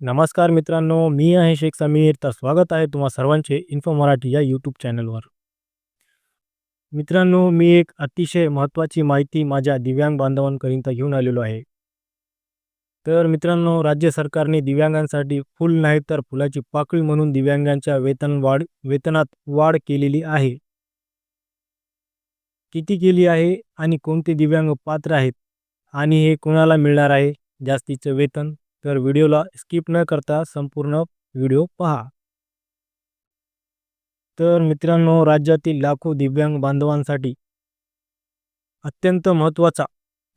नमस्कार मित्रांनो मी आहे शेख समीर. तर स्वागत आहे तुम्हा सर्वांचे इन्फो मराठी या यूट्यूब चॅनलवर मित्रांनो मी एक अतिशय महत्त्वाची माहिती माझ्या दिव्यांग बांधवांकरिता घेऊन आलेलो आहे. तर मित्रांनो राज्य सरकारने दिव्यांगांसाठी फुल नाही तर फुलाची पाकळी म्हणून दिव्यांगांच्या वेतन वाढ वेतनात वाढ केलेली आहे. किती केली आहे आणि कोणते दिव्यांग पात्र आहेत आणि हे कोणाला मिळणार आहे? जास्तीचं वेतन तर व्हिडिओला स्किप न करता संपूर्ण व्हिडिओ पहा. तर मित्रांनो राज्यातील लाखो दिव्यांग बांधवांसाठी अत्यंत महत्त्वाचा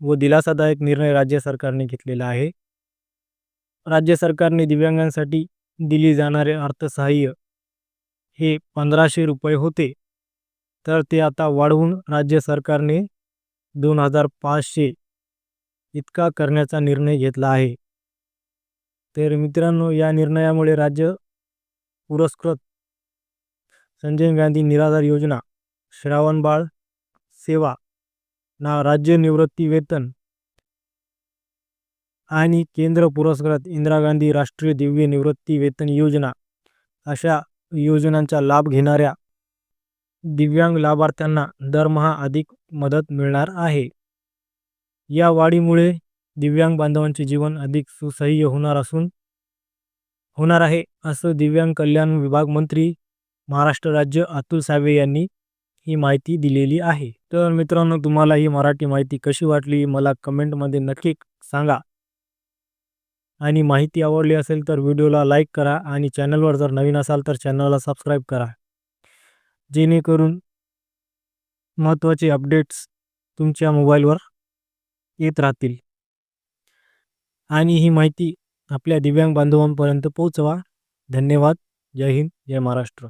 व दिलासादायक निर्णय राज्य सरकारने घेतलेला आहे. राज्य सरकारने दिव्यांगांसाठी दिली जाणारे अर्थसहाय्य हे पंधराशे रुपये होते. तर ते आता वाढवून राज्य सरकारने दोन हजार पाचशे इतका करण्याचा निर्णय घेतला आहे. तर मित्रांनो या निर्णयामुळे राज्य पुरस्कृत. संजय गांधी निराधार योजना श्रावणबाळ सेवा ना राज्य निवृत्ती वेतन आणि केंद्र पुरस्कृत इंदिरा गांधी राष्ट्रीय दिव्य निवृत्ती वेतन योजना. अशा योजनांचा लाभ घेणाऱ्या दिव्यांग लाभार्थ्यांना दरमहा अधिक मदत मिळणार आहे. या वाढीमुळे दिव्यांग बांधवांचे जीवन अधिक सुसह्य होणार असून होणार आहे असं दिव्यांग कल्याण विभाग मंत्री महाराष्ट्र राज्य अतुल सावे यांनी ही माहिती दिलेली आहे. तर मित्रांनो तुम्हाला ही मराठी माहिती कशी वाटली मला कमेंटमध्ये नक्की सांगा. आणि माहिती आवडली असेल तर व्हिडिओला लाईक करा आणि चॅनलवर जर नवीन असाल तर चॅनलला सबस्क्राईब करा. जेणेकरून महत्त्वाचे अपडेट्स तुमच्या मोबाईलवर येत राहतील. आणि ही माहिती आपल्या दिव्यांग बांधवांपर्यंत पोहोचवा. धन्यवाद. जय हिंद. जय महाराष्ट्र.